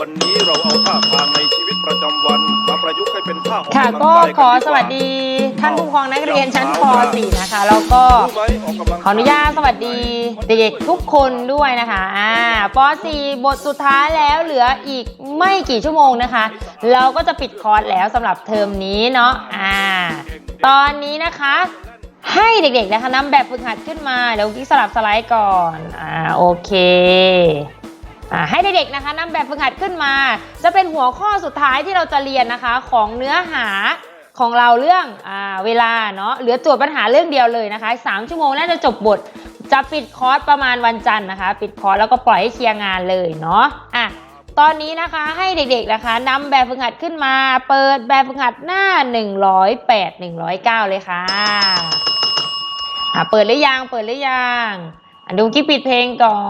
วันนี้เราเอาท่าทางในชีวิตประจำวันมาประยุกต์ให้เป็นท่าออกค่ะกำลังก็กายขอกันสวัสดีท่านผู้ปกครองนักเรียนชั้นป .4 นะคะ แล้วก็รู้ไหมออกกำลังกยขออนุญาตสวัสดีเด็กๆทุกคนด้วยนะคะอ่าป .4 บทสุดท้ายแล้วเหลืออีกไม่กี่ชั่วโมงนะคะ เราก็จะปิดคอร์สแล้วสำหรับเทอมนี้เนาะอ่าตอนนี้นะคะ ให้เด็กๆนะคะนำแบบฝึกหัดขึ้นมาเดี๋ยวกิ๊กสลับสไลด์ก่อนอ่าโอเคอ่า ให้เด็กๆนะคะนำแบบฝึกหัดขึ้นมา จะเป็นหัวข้อสุดท้ายที่เราจะเรียนนะคะของเนื้อหาของเราเรื่องอเวลาเนาะเหลือโจทย์ปัญหาเรื่องเดียวเลยนะคะ 3 ชั่วโมงน่าจะจบบท จะปิดคอร์สประมาณวันจันทร์นะคะ ปิดคอร์สแล้วก็ปล่อยให้เคลียร์งานเลยเนาะอะตอนนี้นะคะให้เด็กๆนะคะนำแบบฝึกหัดขึ้นมา เปิดแบบฝึกหัดหน้า 108 109 เลยค่ะอะเปิดหรือยังเปิดหรือยังดูกิ๊บปิดเพลงก่อ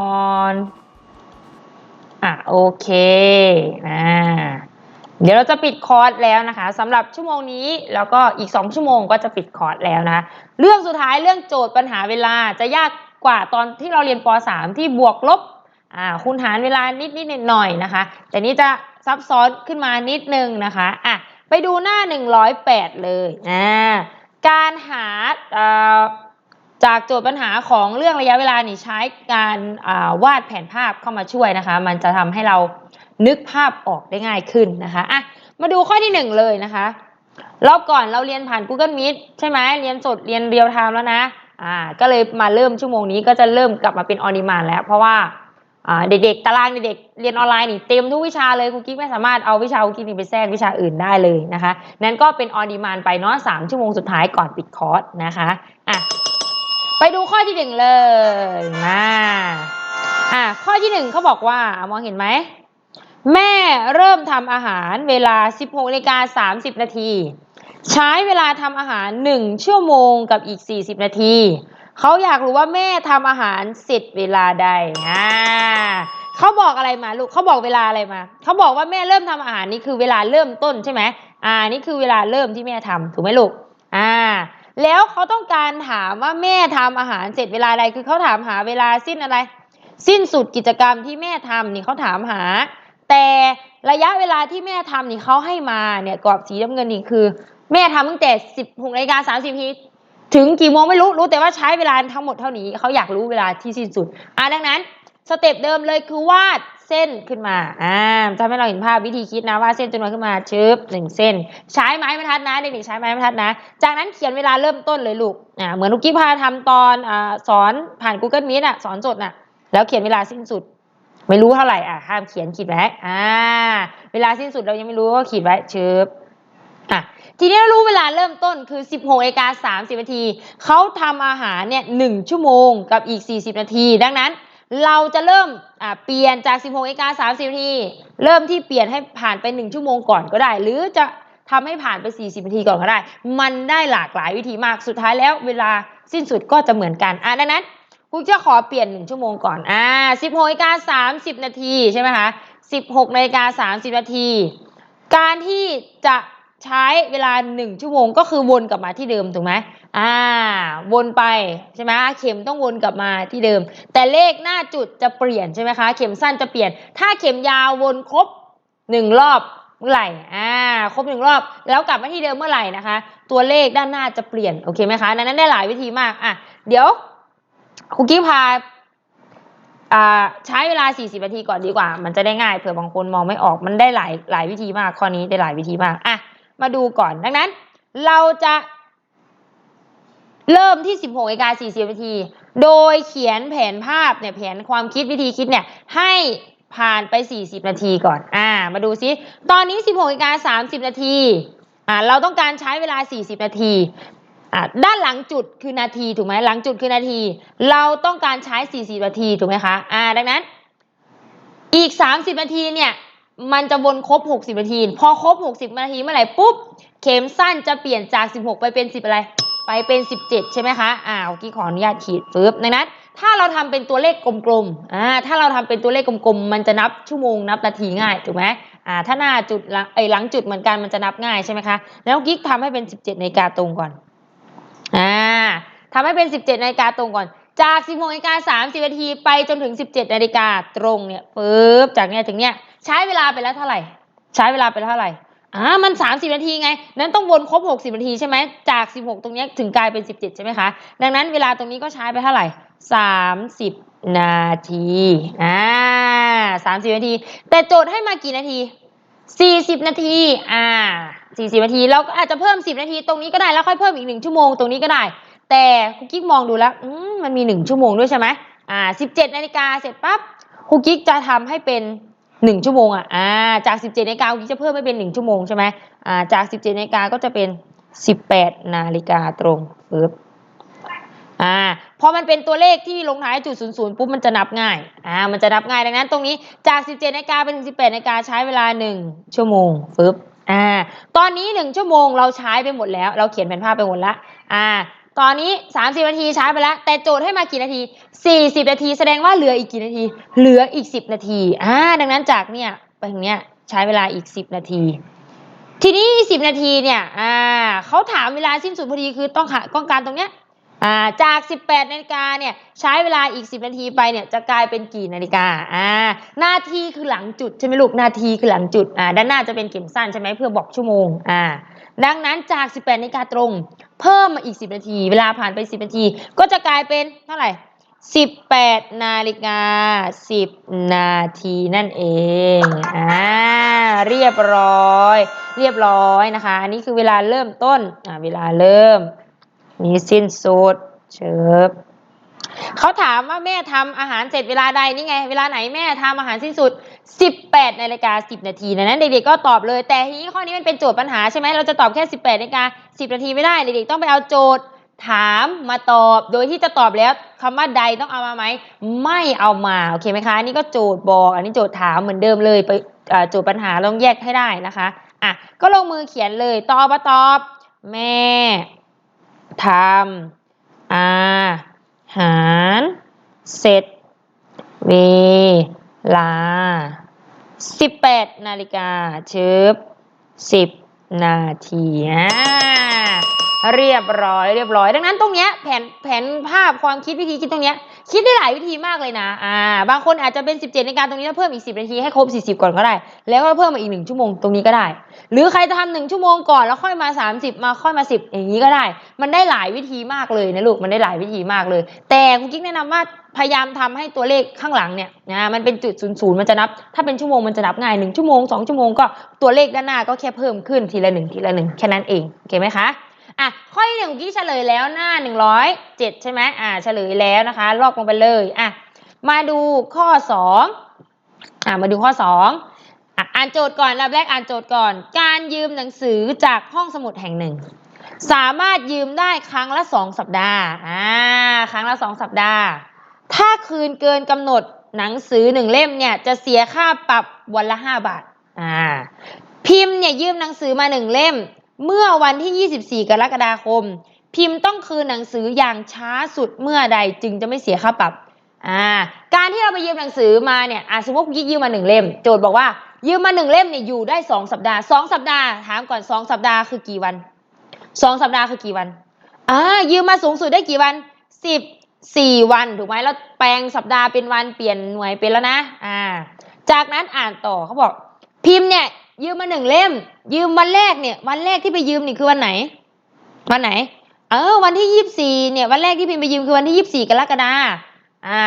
น อะโอเคอ่าเดี๋ยวเราจะปิดคอร์สแล้วนะคะสำหรับชั่วโมงนี้แล้วก็อีก 2 ชั่วโมงก็จะปิดคอร์สแล้วนะคะเรื่องสุดท้ายเรื่องโจทย์ปัญหาเวลาจะยากกว่าตอนที่เราเรียนป .3 ที่บวกลบอ่าคูณหารเวลานิดนิดหน่อยๆนะคะ แต่นี้จะซับซ้อนขึ้นมานิดนึงนะคะอะไปดูหน้า 108 เลยอ่าการหาอ่า จากโจทย์ปัญหาของเรื่องระยะเวลานี่ใช้การาวาดแผนภาพเข้ามาช่วยนะคะ มันจะทำให้เรานึกภาพออกได้ง่ายขึ้นนะคะอะมาดูข้อที่หนึ่งเลยนะคะ รอบก่อนเราเรียนผ่าน Google Meet ใช่ไหมเรียนสดเรียนเรียลไทม์แล้วนะอ่าก็เลยมาเริ่มชั่วโมงนี้ก็จะเริ่มกลับมาเป็นออนดีมานแล้ว เพราะว่าเด็กๆ ตารางเด็กๆเรียนออนไลน์นี่เต็มทุกวิชาเลยครูกิ๊กไม่สามารถเอาวิชาครูกิ๊กนี่ไปแทรกวิชาอื่นได้เลยนะคะ นั้นก็เป็นออนดีมานไปเนาะสามชั่วโมงสุดท้ายก่อนปิดคอร์สนะคะ ไปดูข้อที่หนึ่งเลยมาอะข้อที่หนึ่งเขาบอกว่ามองเห็นไหม แม่เริ่มทำอาหารเวลา 16นาฬิกา30 นาที ใช้เวลาทำอาหาร 1 ชั่วโมงกับอีก 40 นาที เขาอยากรู้ว่าแม่ทำอาหารเสร็จเวลาใดอ่าเขาบอกอะไรมาลูกเขาบอกเวลาอะไรมาเขาบอกว่าแม่เริ่มทำอาหารนี่คือเวลาเริ่มต้นใช่ไหมอ่านี่คือเวลาเริ่มที่แม่ทำถูกไหมลูก แล้วเขาต้องการถามว่าแม่ทำอาหารเสร็จเวลาใดคือเขาถามหาเวลาสิ้นอะไร สิ้นสุดกิจกรรมที่แม่ทำนี่เขาถามหา แต่ระยะเวลาที่แม่ทำนี่เขาให้มาเนี่ยกรอบสีน้ำเงินนี่คือ แม่ทำตั้งแต่16นาฬิกา30นาทีถึงกี่โมงไม่รู้รู้แต่ว่าใช้เวลาทั้งหมดเท่านี้เขาอยากรู้เวลาที่สิ้นสุดอ่าดังนั้นสเต็ปเดิมเลยคือวาด เส้นขึ้นมา อ่าทำให้เราเห็นภาพวิธีคิดนะวาดเส้นจำนวนขึ้นมาชึบหนึ่งเส้น ใช้ไม้บรรทัดนะเด็กๆใช้ไม้บรรทัดนะ จากนั้นเขียนเวลาเริ่มต้นเลยลูก อ่า เหมือนลูกกี้พาทำตอนอ่าสอนผ่าน Google Meet อะ สอนสดน่ะ แล้วเขียนเวลาสิ้นสุด ไม่รู้เท่าไหร่ อะ ห้ามเขียนขีดไว้ อ่า เวลาสิ้นสุดเรายังไม่รู้ก็ขีดไว้ชึบอะทีนี้เรารู้เวลาเริ่มต้นคือ 16นาฬิกา30นาที เขาทำอาหารเนี่ย1ชั่วโมงกับอีก 40 นาที ดังนั้น เราจะเริ่มเปลี่ยนจาก 16นาฬิกา30นาทีเริ่มที่เปลี่ยนให้ผ่านไป 1 ชั่วโมงก่อนก็ได้ หรือจะทำให้ผ่านไป 40นาทีก่อนก็ได้ มันได้หลากหลายวิธีมากสุดท้ายแล้วเวลาสิ้นสุดก็จะเหมือนกันอะดังนั้นครูจะขอเปลี่ยน 1 ชั่วโมงก่อนอ่า16นาฬิกา30นาทีใช่ไหมคะ16นาฬิกา30นาทีการที่จะใช้เวลา 1 ชั่วโมงก็คือวนกลับมาที่เดิมถูกไหม อ่า วนไปใช่ไหมเข็มต้องวนกลับมาที่เดิม แต่เลขหน้าจุดจะเปลี่ยนใช่ไหมคะ เข็มสั้นจะเปลี่ยน ถ้าเข็มยาววนครบ1รอบเมื่อไหร่ อ่า ครบหนึ่งรอบ แล้วกลับมาที่เดิมเมื่อไหร่นะคะ ตัวเลขด้านหน้าจะเปลี่ยน โอเคไหมคะ นั้นได้หลายวิธีมาก อะ เดี๋ยวครูกี้พาอ่าใช้เวลา 40 นาทีก่อนดีกว่า มันจะได้ง่าย เผื่อบางคนมองไม่ออก มันได้หลายหลายวิธีมาก ข้อนี้ได้หลายวิธีมาก อะ มาดูก่อน ดังนั้น เราจะ เริ่มที่ 16นาฬิกา40นาที โดยเขียนแผนภาพเนี่ยแผนความคิดวิธีคิดเนี่ยให้ผ่านไป 40 นาทีก่อน อ่า มาดูซิ ตอนนี้ 16นาฬิกา30 นาที อ่า เราต้องการใช้เวลา 40 นาที อ่า ด้านหลังจุดคือนาทีถูกไหมหลังจุดคือนาที เราต้องการใช้ 40 นาทีถูกไหมคะ อ่า ดังนั้น อีก 30 นาทีเนี่ยมันจะวนครบ 60 นาที พอครบ 60 นาทีเมื่อไหร่ปุ๊บ เข็มสั้นจะเปลี่ยนจาก 16 ไปเป็น 10 อะไร ไปเป็น 17 ใช่ไหมคะอ่าเมื่อกี้ขออนุญาตขีดปึ๊บดังนั้น ถ้าเราทำเป็นตัวเลขกลมๆอ่าถ้าเราทำเป็นตัวเลขกลมๆ มันจะนับชั่วโมงนับนาทีง่ายถูกไหมอ่าถ้าหน้าจุดหลังเอ้หลังจุดเหมือนกันมันจะนับง่ายใช่ไหมคะแล้วกิ๊กทำให้เป็น 17นาฬิกาตรงก่อนอ่าทำให้เป็น 17นาฬิกาตรงก่อนจาก 16นาฬิกา30นาทีไปจนถึง 17นาฬิกาตรงเนี่ยปึ๊บจากเนี้ยถึงเนี้ยใช้เวลาไปแล้วเท่าไหร่ ใช้เวลาไปแล้วเท่าไหร่ อ่ามันสามสิบนาทีไง นั้นต้องวนครบหกสิบนาทีใช่ไหมจากสิบหกตรงนี้ถึงกลายเป็นสิบเจ็ดใช่ไหมคะ ดังนั้นเวลาตรงนี้ก็ใช้ไปเท่าไหร่สามสิบนาทีอ่าสามสิบนาที แต่โจทย์ให้มากี่นาทีสี่สิบนาทีอ่าสี่สิบนาทีเราก็อาจจะเพิ่มสิบนาทีตรงนี้ก็ได้แล้วค่อยเพิ่มอีกหนึ่งชั่วโมงตรงนี้ก็ได้ แต่คุกกิ๊กมองดูแล้วอืมมันมีหนึ่งชั่วโมงด้วยใช่ไหมอ่าสิบเจ็ดนาฬิกาเสร็จปั๊บคุกกิ๊กจะทำให้เป็น หนึ่งชั่วโมงอะอ่าจากสิบเจ็ดนาฬิกาวิจะเพิ่มให้เป็นหนึ่งชั่วโมงใช่ไหมอ่าจากสิบเจ็ดนาฬิกาก็จะเป็นสิบแปดนาฬิกาตรงปึ๊บอ่าพอมันเป็นตัวเลขที่ลงท้ายจุดศูนย์ศูนย์ปุ๊บมันจะนับง่ายอ่ามันจะนับง่ายดังนั้นตรงนี้จาก17นาฬิกาเป็นถึง18นาฬิกาใช้เวลา1ชั่วโมงฟึบอ่าตอนนี้1ชั่วโมงเราใช้ไปหมดแล้ว เราเขียนแผนภาพไปหมดละอ่า ตอนนี้ 30 นาทีใช้ไปแล้ว แต่โจทย์ให้มากี่นาที 40 นาที แสดงว่าเหลืออีกกี่นาที เหลืออีก 10 นาทีอ่าดังนั้นจากเนี่ยไปถึงเนี้ยใช้เวลาอีก 10 นาที ทีนี้ 10 นาทีเนี่ยอ่าเขาถามเวลาสิ้นสุดพอดีคือต้องหาต้องการตรงเนี้ยอ่าจาก 18 นาฬิกาเนี่ยใช้เวลาอีก 10 นาทีไปเนี่ยจะกลายเป็นกี่นาฬิกาอ่านาทีคือหลังจุดใช่ไหมลูกนาทีคือหลังจุดอ่าด้านหน้าจะเป็นเข็มสั้นใช่ไหมเพื่อบอกชั่วโมงอ่าดังนั้นจาก 18นาฬิกาตรง เพิ่มมาอีก 10 นาที เวลาผ่านไป 10 นาที ก็จะกลายเป็นเท่าไหร่ 18 นาฬิกา 10 นาทีนั่นเอง อ่า เรียบร้อย เรียบร้อยนะคะ อันนี้คือเวลาเริ่มต้น อ่า เวลาเริ่ม นี่สิ้นสุด เชิบ เขาถามว่าแม่ทำอาหารเสร็จเวลาใดนี่ไง เวลาไหนแม่ทำอาหารสิ้นสุด 18นาฬิกา10 นาทีดังนั้นเด็กๆก็ตอบเลย แต่ทีนี้ข้อนี้มันเป็นโจทย์ปัญหาใช่ไหมเราจะตอบแค่ 18นาฬิกา10 นาทีไม่ได้เด็กๆต้องไปเอาโจทย์ถามมาตอบโดยที่จะตอบแล้วคำว่าใดต้องเอามาไหมไม่เอามาโอเคไหมคะอันนี้ก็โจทย์บอก อันนี้โจทย์ถามเหมือนเดิมเลยไปโจทย์ปัญหาลองแยกให้ได้นะคะอะก็ลงมือเขียนเลยตอบมาตอบ แม่ทำอา หาร เสร็จ เวลา 18 นาฬิกาชึบ10 นาทีอ่า เรียบร้อยเรียบร้อย ดังนั้นตรงเนี้ยแผนแผนภาพความคิดวิธีคิดตรงเนี้ยคิดได้หลายวิธีมากเลยนะอ่าบางคนอาจจะเป็น 17นการตรงนี้แล้วเพิ่มอีก 10 นาทีให้ครบ 40 ก่อนก็ได้ แล้วก็เพิ่มมาอีก 1 ชั่วโมงตรงนี้ก็ได้ หรือใครจะทำหนึ่งชั่วโมงก่อนแล้วค่อยมา 30 มาค่อยมา 10 อย่างนี้ก็ได้ มันได้หลายวิธีมากเลยนะลูกมันได้หลายวิธีมากเลย แต่คุณกิ๊กแนะนำว่าพยายามทำให้ตัวเลขข้างหลังเนี่ยนะมันเป็นจุดศูนย์ศูนย์มันจะนับ ถ้าเป็นชั่วโมงมันจะนับง่ายหนึ่งชั่วโมงสองชั่วโมงก็ตัวเลขด้านหน้าก็แค่เพิ่มขึ้นทีละหนึ่งทีละหนึ่งแค่นั้นเองโอเคไหมคะ อะข้อที่หนึ่งกี้เฉลยแล้วหน้าหนึ่งร้อยเจ็ดใช่ไหมอ่าเฉลยแล้วนะคะ ลอกลงไปเลยอะมาดูข้อสองอะมาดูข้อสองอะอ่านโจทย์ก่อนลำแรกอ่านโจทย์ก่อน การยืมหนังสือจากห้องสมุดแห่งหนึ่ง สามารถยืมได้ครั้งละสองสัปดาห์อ่าครั้งละสองสัปดาห์ ถ้าคืนเกินกำหนดหนังสือหนึ่งเล่มเนี่ยจะเสียค่าปรับวันละห้าบาทอ่าพิมพ์เนี่ยยืมหนังสือมาหนึ่งเล่ม เมื่อวันที่ 24 กรกฎาคม พิมพ์ต้องคืนหนังสืออย่างช้าสุดเมื่อใดจึงจะไม่เสียค่าปรับอ่าการที่เราไปยืมหนังสือมาเนี่ยอ่าสมมติคุณยืมมาหนึ่งเล่ม โจทย์บอกว่า ยืมมาหนึ่งเล่มเนี่ยอยู่ได้สองสัปดาห์สองสัปดาห์ถามก่อนสองสัปดาห์คือกี่วันสองสัปดาห์คือกี่วันอ่ายืมมาสูงสุดได้กี่วันสิบสี่วันถูกไหมแล้วแปลงสัปดาห์เป็นวันเปลี่ยนหน่วยเป็นแล้วนะอ่าจากนั้นอ่านต่อเขาบอกพิมพ์เนี่ย ยืมมาหนึ่งเล่ม ยืมวันแรกเนี่ย วันแรกที่ไปยืมนี่คือวันไหน วันไหน เออ วันที่ยี่สิบสี่เนี่ย วันแรกที่พิมพ์ไปยืมคือวันที่ยี่สิบสี่กรกฎาอ่า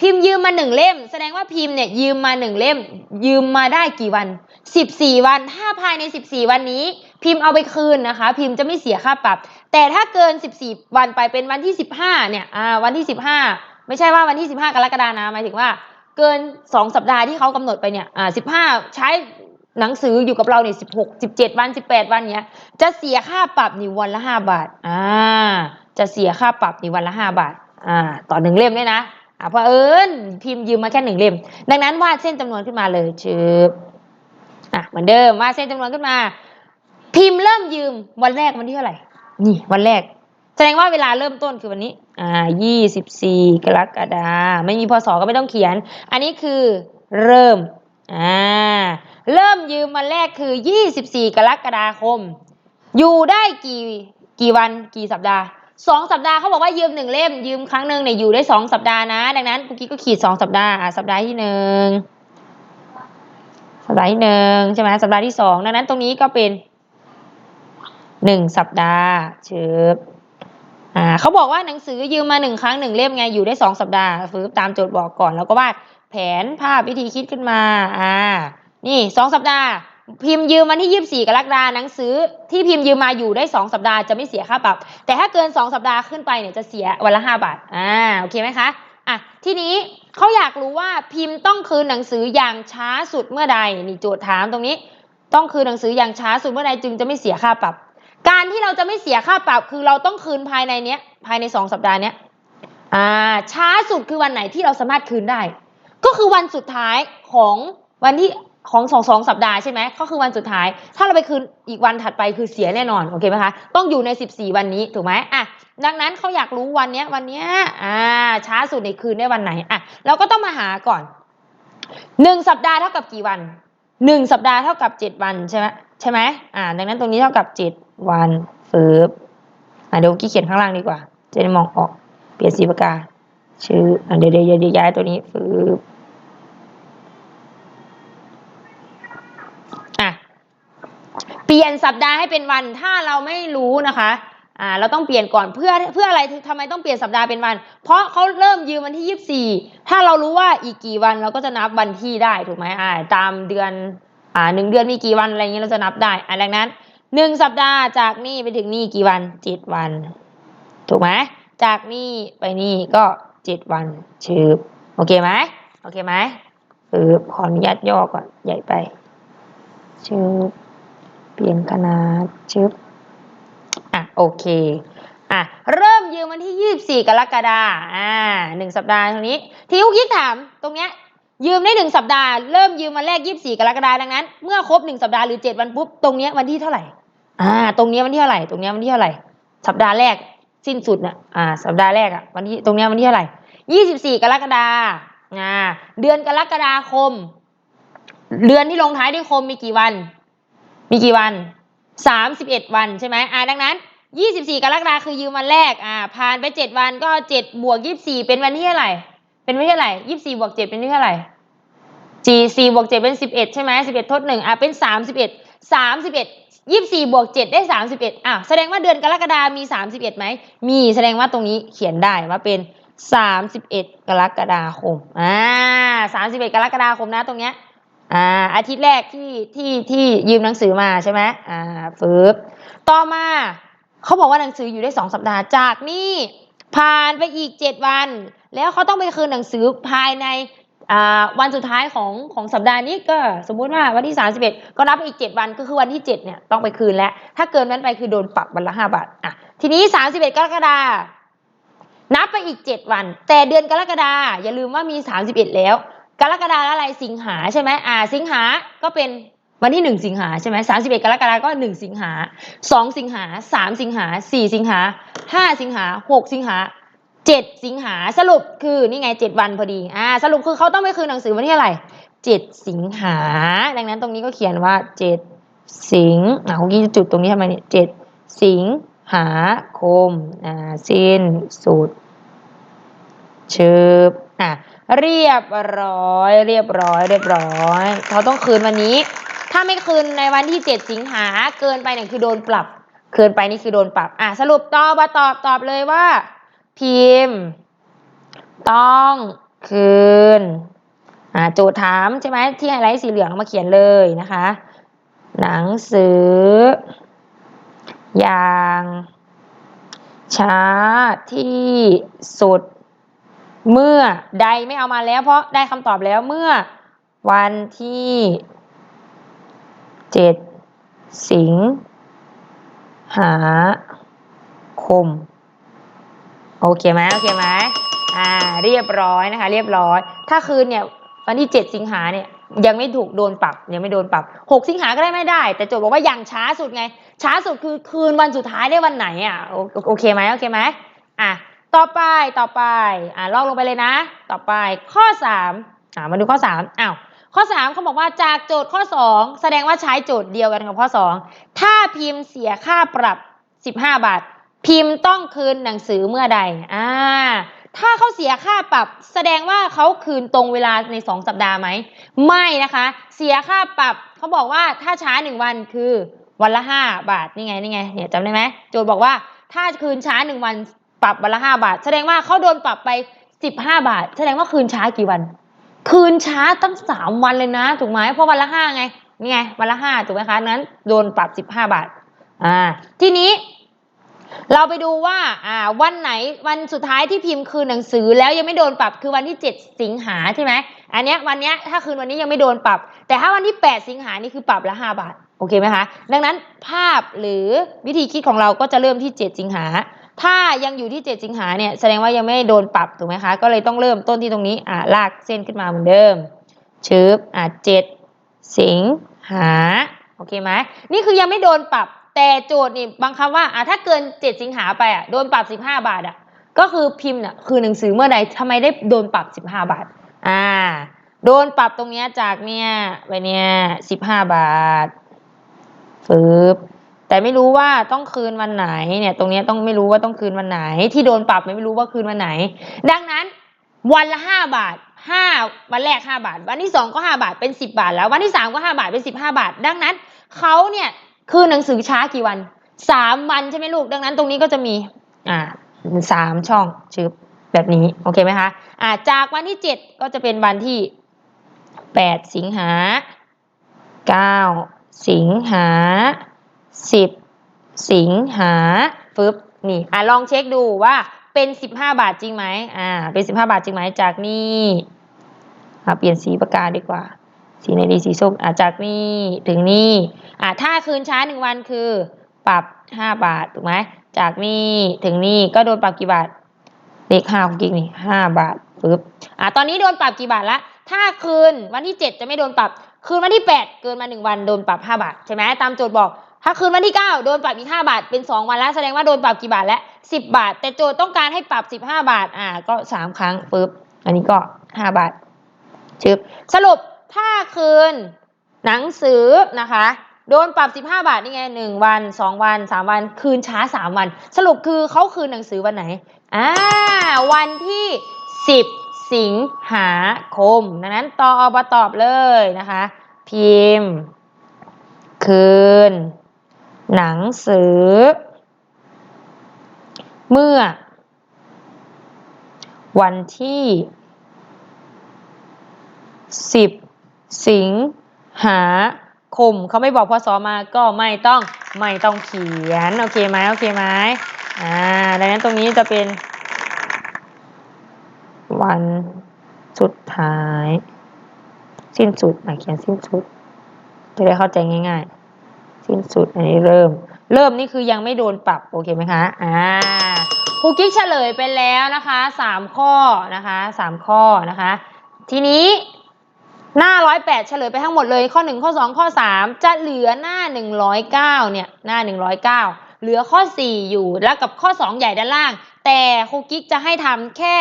พิมพ์ยืมมาหนึ่งเล่ม แสดงว่าพิมพ์เนี่ย ยืมมาหนึ่งเล่ม ยืมมาได้กี่วันสิบสี่วัน ถ้าภายในสิบสี่วันนี้ พิมพ์เอาไปคืนนะคะ พิมพ์จะไม่เสียค่าปรับ แต่ถ้าเกิน14วันไปเป็นวันที่15เนี่ย อ่า วันที่15ไม่ใช่ว่าวันที่15กรกฎานะหมายถึงว่าเกิน 2 สัปดาห์ที่เขากำหนดไปเนี่ย อ่า15ใช้ หนังสืออยู่กับเราเนี่ย16 17วัน18วันเนี้ย จะเสียค่าปรับนี่วันละ5บาท อ่า จะเสียค่าปรับนี่วันละ5บาท อ่า ต่อหนึ่งเล่มด้วยนะอ่าเพราะเอิญพิมพ์ยืมมาแค่หนึ่งเล่ม ดังนั้นวาดเส้นจำนวนขึ้นมาเลยชืบอะเหมือนเดิมวาดเส้นจำนวนขึ้นมา พิมพ์เริ่มยืมวันแรกวันที่เท่าไหร่ นี่วันแรก แสดงว่าเวลาเริ่มต้นคือวันนี้ อ่ายี่สิบสี่กรกฎาไม่มีพศก็ไม่ต้องเขียน อันนี้คือเริ่ม อ่าเริ่มยืมวันแรกคือยี่สิบสี่กรกฎาคม อยู่ได้กี่กี่วันกี่สัปดาห์สองสัปดาห์เขาบอกว่ายืมหนึ่งเล่ม ยืมครั้งหนึ่งเนี่ยอยู่ได้สองสัปดาห์นะ ดังนั้นกุ๊กกิ๊กก็ขีดสองสัปดาห์อะสัปดาห์ที่หนึ่งสัปดาห์ที่หนึ่งใช่ไหมสัปดาห์ที่สองดังนั้นตรงนี้ก็เป็นหนึ่งสัปดาห์เชิบอ่าเขาบอกว่าหนังสือยืมมาหนึ่งครั้งหนึ่งเล่มไงอยู่ได้สองสัปดาห์ฟื้นตามโจทย์บอกก่อนแล้วก็วาด แผนภาพวิธีคิดขึ้นมา อ่า นี่สองสัปดาห์ พิมพ์ยืมวันที่ยี่สี่กรกฎาหนังสือที่พิมพ์ยืมมาอยู่ได้สองสัปดาห์จะไม่เสียค่าปรับ แต่ถ้าเกินสองสัปดาห์ขึ้นไปเนี่ยจะเสียวันละห้าบาท อ่า โอเคไหมคะ อะ ทีนี้เขาอยากรู้ว่าพิมพ์ต้องคืนหนังสืออย่างช้าสุดเมื่อใด นี่โจทย์ถามตรงนี้ ต้องคืนหนังสืออย่างช้าสุดเมื่อใดจึงจะไม่เสียค่าปรับ การที่เราจะไม่เสียค่าปรับ คือเราต้องคืนภายในเนี้ยภายในสองสัปดาห์เนี้ย อ่า ช้าสุดคือวันไหนที่เราสามารถคืนได้ ก็คือวันสุดท้ายของวันที่ของสองสองสัปดาห์ใช่ไหมก็คือวันสุดท้าย ถ้าเราไปคืนอีกวันถัดไปคือเสียแน่นอนโอเคไหมคะต้องอยู่ใน 14 วันนี้ถูกไหมอะดังนั้นเขาอยากรู้วันเนี้ยวันเนี้ยอ่าช้าสุดในคืนได้วันไหนอะเราก็ต้องมาหาก่อนหนึ่งสัปดาห์เท่ากับกี่วันหนึ่งสัปดาห์เท่ากับเจ็ดวันใช่ไหมใช่ไหมอ่า ดังนั้นตรงนี้เท่ากับเจ็ดวันฟืบอะเดี๋ยวกี้เขียนข้างล่างดีกว่า จะได้มองออกเปลี่ยนสีปากกาชื่ออะเดี๋ยวเดี๋ยวเดี๋ยวย้ายตัวนี้ฟืบอะ เปลี่ยนสัปดาห์ให้เป็นวันถ้าเราไม่รู้นะคะอ่าเราต้องเปลี่ยนก่อนเพื่อเพื่ออะไรทำไมต้องเปลี่ยนสัปดาห์เป็นวัน เพราะเขาเริ่มยืมวันที่ยี่สิบสี่ถ้าเรารู้ว่าอีกกี่วันเราก็จะนับวันที่ได้ถูกไหมอ่าตามเดือนอ่าหนึ่งเดือนมีกี่วันอะไรเงี้ยเราจะนับได้อ่าดังนั้นหนึ่งสัปดาห์จากนี่ไปถึงนี่กี่วันเจ็ดวัน ถูกไหมจากนี่ไปนี่ก็เจ็ดวันชืบโอเคไหมโอเคไหมฟืบขออนุญาตย่อก่อนใหญ่ไปชืบ ปลี่ยนขนาดชืบอะโอเคอะเริ่มยืมวันที่ยี่สี่กรกฎาคมอ่าหนึ่งสัปดาห์ตรงนี้ ที่คุกคิดถามตรงเนี้ยยืมได้หนึ่งสัปดาห์เริ่มยืมวันแรกยี่สี่กรกฎาคมดังนั้น เมื่อครบหนึ่งสัปดาห์หรือเจ็ดวันปุ๊บตรงเนี้ยวันที่เท่าไหร่อ่าตรงเนี้ยวันที่เท่าไหร่ตรงเนี้ยวันที่เท่าไหร่ สัปดาห์แรกสิ้นสุดน่ะอ่าสัปดาห์แรกอะวันที่ตรงเนี้ยวันที่เท่าไหร่ยี่สิบสี่กรกฎาคมอ่าเดือนกรกฎาคม เดือนที่ลงท้ายด้วยคมมีกี่วัน มีกี่วันสามสิบเอ็ดวันใช่ไหมอ่าดังนั้นยี่สิบสี่กรกฎาคือยืมวันแรกอ่าผ่านไปเจ็ดวันก็เจ็ดบวกยี่สิบสี่เป็นวันที่เท่าไหร่ เป็นวันที่เท่าไหร่ยี่สิบสี่บวกเจ็ดเป็นวันที่เท่าไหร่ G สี่บวกเจ็ดเป็นสิบเอ็ดใช่ไหมสิบเอ็ดทดหนึ่งอะเป็นสามสิบเอ็ดสามสิบเอ็ดยี่สิบสี่บวกเจ็ดได้สามสิบเอ็ดอะแสดงว่าเดือนกรกฎามีสามสิบเอ็ดไหมมีแสดงว่าตรงนี้เขียนได้ว่าเป็นสามสิบเอ็ดกรกฎาคมอ่าสามสิบเอ็ดกรกฎาคมนะตรงเนี้ย อ่าอาทิตย์แรกที่ที่ที่ยืมหนังสือมาใช่ไหมอ่าฟืบต่อมาเขาบอกว่าหนังสืออยู่ได้สองสัปดาห์จากนี่ผ่านไปอีกเจ็ดวัน แล้วเขาต้องไปคืนหนังสือภายในวันสุดท้ายของของสัปดาห์นี้ก็สมมุติว่าวันที่ 31 ก็นับไปอีก 7 วันก็คือวันที่ 7เนี่ยต้องไปคืนแล้ว ถ้าเกินนั้นไปคือโดนปรับวันละ 5 บาทอะทีนี้ 31 กรกฎานับไปอีก 7 วัน แต่เดือนกรกฎาอย่าลืมว่ามี 31 แล้ว กรกฎาอะไรสิงหาใช่ไหมอ่า สิงหาก็เป็นวันที่1สิงหาใช่ไหม31กรกฎาก็1สิงหา2สิงหา3สิงหา4สิงหา5สิงหา6สิงหาเจ็ดสิงหาสรุปคือนี่ไงเจ็ดวันพอดีอ่าสรุปคือเขาต้องไปคืนหนังสือวันที่อะไรเจ็ดสิงหา ดังนั้นตรงนี้ก็เขียนว่าเจ็ดสิงอ่าคุณกี้จะจุดตรงนี้ทำไมเนี่ยเจ็ดสิงหาคมอ่าสิ้นสุดเชิบอะ เรียบร้อย เรียบร้อย เรียบร้อย เขาต้องคืนวันนี้ ถ้าไม่คืนในวันที่เจ็ดสิงหาเกินไปเนี่ยคือโดนปรับ เกินไปนี่คือโดนปรับ อะสรุปตอบว่าตอบตอบเลยว่า พิมพ์ ต้องคืนอ่าโจทย์ถามใช่ไหมที่ไฮไลท์สีเหลืองมาเขียนเลยนะคะ หนังสือ อย่างช้าที่สุด เมื่อใดไม่เอามาแล้ว เพราะได้คำตอบแล้วเมื่อวันที่เจ็ดสิงหาคม โอเคไหมโอเคไหมอ่า เรียบร้อยนะคะ เรียบร้อย ถ้าคืนเนี่ยวันที่เจ็ดสิงหาเนี่ยยังไม่ถูกโดนปรับยังไม่โดนปรับหกสิงหาก็ได้ไม่ได้ แต่โจทย์บอกว่าอย่างช้าสุดไง ช้าสุดคือคืนวันสุดท้ายได้วันไหนอะโอโอเคไหมโอเคไหมอะ ต่อไปต่อไปอะลอกลงไปเลยนะ ต่อไปข้อสามอะมาดูข้อสามอ้าวข้อสามเขาบอกว่าจากโจทย์ข้อสองแสดงว่าใช้โจทย์เดียวกันกับข้อสองถ้าพิมพ์เสียค่าปรับสิบห้าบาท พิมพ์ต้องคืนหนังสือเมื่อใดอ่าถ้าเขาเสียค่าปรับ แสดงว่าเขาคืนตรงเวลาใน 2 สัปดาห์ไหม ไม่นะคะ เสียค่าปรับเขาบอกว่าถ้าช้า 1 วันคือวันละ 5 บาทนี่ไงนี่ไงเนี่ยจำได้ไหมโจทย์บอกว่าถ้าคืนช้า 1 วัน ปรับวันละ5บาท แสดงว่าเขาโดนปรับไป15บห้าบาท แสดงว่าคืนช้ากี่วัน คืนช้าตั้ง3วันเลยนะถูกไหมเพราะวันละ5ไงนี่ไงวันละ5ถูกไหมคะนั้นโดนปรับ15บาทอ่าทีนี้ เราไปดูว่าอ่าวันไหนวันสุดท้ายที่พิมพ์คืนหนังสือแล้วยังไม่โดนปรับคือวันที่ 7 สิงหาใช่ไหมอันเนี้ยวันเนี้ยถ้าคืนวันนี้ยังไม่โดนปรับ แต่ถ้าวันที่ 8 สิงหานี่คือปรับละ 5 บาทโอเคไหมคะดังนั้นภาพหรือวิธีคิดของเราก็จะเริ่มที่ 7 สิงหา ถ้ายังอยู่ที่ 7 สิงหาเนี่ยแสดงว่ายังไม่โดนปรับถูกไหมคะ ก็เลยต้องเริ่มต้นที่ตรงนี้อ่าลากเส้นขึ้นมาเหมือนเดิมชึบอ่าเจ็ดสิงหาโอเคไหมนี่คือยังไม่โดนปรับแต่โจทย์นี่บังคับว่าอ่าถ้าเกิน 7 สิงหาไปอะโดนปรับ 15 บาทอะก็คือพิมพ์น่ะคือหนังสือเมื่อใดทำไมได้โดนปรับ 15 บาทอ่าโดนปรับตรงเนี้ยจากเนี่ยไปเนี่ย15 บาทฟืบ แต่ไม่รู้ว่าต้องคืนวันไหนเนี่ย ตรงนี้ต้องไม่รู้ว่าต้องคืนวันไหน ที่โดนปรับไม่รู้ว่าคืนวันไหน ดังนั้นวันละห้าบาทห้าวันแรกห้าบาท วันที่สองก็ห้าบาทเป็นสิบบาท แล้ววันที่สามก็ห้าบาทเป็นสิบห้าบาท ดังนั้นเขาเนี่ยคือหนังสือช้ากี่วันสามวันใช่ไหมลูก ดังนั้นตรงนี้ก็จะมีอ่าสามช่องชื่อแบบนี้โอเคไหมคะอ่าจากวันที่เจ็ดก็จะเป็นวันที่แปดสิงหาเก้าสิงหา สิบสิงหาฟึบนี่อะลองเช็คดูว่าเป็นสิบห้าบาทจริงไหมอ่า เป็นสิบห้าบาทจริงไหมจากนี่อ่าเปลี่ยนสีปากกาดีกว่า สีไหนดีสีส้มอะจากนี่ถึงนี่อะถ้าคืนช้าหนึ่งวันคือ ปรับห้าบาทถูกไหมจากนี่ถึงนี่ก็โดนปรับกี่บาทเลขห้าของกิ๊กนี่ห้าบาทปึ๊บอะตอนนี้โดนปรับกี่บาทละถ้าคืนวันที่เจ็ดจะไม่โดนปรับ คืนวันที่แปดเกินมาหนึ่งวันโดนปรับห้าบาทใช่ไหมตามโจทย์บอก ถ้าคืนวันที่เก้าโดนปรับอีกห้าบาท เป็นสองวันแล้ว แสดงว่าโดนปรับกี่บาทแล้วสิบบาท แต่โจทย์ต้องการให้ปรับสิบห้าบาท อ่า ก็สามครั้งปึ๊บ อันนี้ก็ห้าบาทชึบสรุปถ้าคืนหนังสือนะคะ โดนปรับ 15 บาทนี่ไงหนึ่งวันสองวันสามวัน คืนช้าสามวัน สรุปคือเขาคืนหนังสือวันไหน อ่า วันที่ 10 สิงหาคม ดังนั้นตอบตอบเลยนะคะ พิมพ์ คืน หนังสือ เมื่อ วันที่ 10 สิงหาคมเขาไม่บอกพศมาก็ไม่ต้องไม่ต้องเขียน โอเคไหมโอเคไหมอ่าดังนั้นตรงนี้จะเป็น วันสุดท้าย สิ้นสุดอะเขียนสิ้นสุด จะได้เข้าใจง่าย ๆ สิ้นสุดอันนี้เริ่ม เริ่มนี่คือยังไม่โดนปรับโอเคไหมคะอ่าครูกิ๊กเฉลยไปแล้วนะคะสามข้อนะคะสามข้อนะคะ ทีนี้หน้าร้อยแปดเฉลยไปทั้งหมดเลยข้อหนึ่งข้อสองข้อสามจะเหลือหน้าหนึ่งร้อยเก้าเนี่ยหน้าหนึ่งร้อยเก้าเหลือข้อสี่อยู่แล้วกับข้อสองใหญ่ด้านล่าง แต่ครูกิ๊กจะให้ทำแค่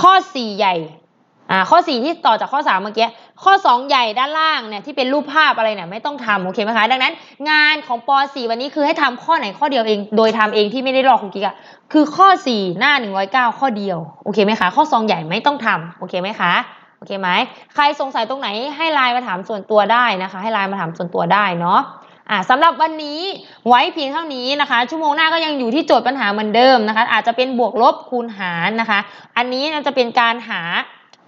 ข้อสี่ใหญ่ อ่าข้อ 4 ที่ต่อจากข้อ 3 เมื่อกี้ ข้อ 2 ใหญ่ด้านล่างเนี่ยที่เป็นรูปภาพอะไรเนี่ยไม่ต้องทำโอเคไหมคะ ดังนั้น งานของป .4 วันนี้คือให้ทำข้อไหนข้อเดียวเอง โดยทำเองที่ไม่ได้รอครูกิ๊กอะคือข้อ 4 หน้า 109 ข้อเดียวโอเคไหมคะ ข้อ 2 ใหญ่ไม่ต้องทำโอเคไหมคะโอเคไหมใครสงสัยตรงไหนให้ไลน์มาถามส่วนตัวได้นะคะ ให้ไลน์มาถามส่วนตัวได้เนาะอ่าสำหรับวันนี้ไว้เพียงเท่านี้นะคะ ชั่วโมงหน้าก็ยังอยู่ที่โจทย์ปัญหาเหมือนเดิมนะคะ อาจจะเป็นบวกลบคูณหารนะคะ อันนี้จะเป็นการหา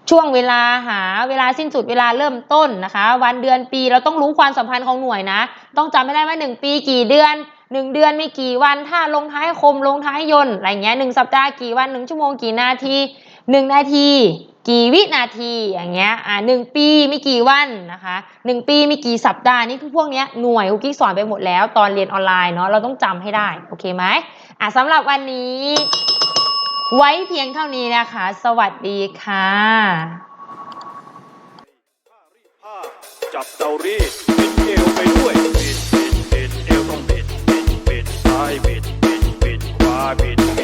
ช่วงเวลาหาเวลาสิ้นสุดเวลาเริ่มต้นนะคะ วันเดือนปีเราต้องรู้ความสัมพันธ์ของหน่วยนะ ต้องจำให้ได้ว่าหนึ่งปีกี่เดือนหนึ่งเดือนมีกี่วันถ้าลงท้ายคมลงท้ายยนอะไรเงี้ยหนึ่งสัปดาห์กี่วันหนึ่งชั่วโมงกี่นาทีหนึ่งนาทีกี่วินาทีอย่างเงี้ยอ่าหนึ่งปีมีกี่วันนะคะหนึ่งปีมีกี่สัปดาห์นี่คือพวกเนี้ยหน่วยคุกกิ๊กสอนไปหมดแล้ว ตอนเรียนออนไลน์เนาะเราต้องจำให้ได้ โอเคไหมอะสำหรับวันนี้ ไว้เพียงเท่านี้นะคะ สวัสดีค่ะจับตารีดบิดเปด้เอวต้ซ้ายบิดบิดบิดขวาบิด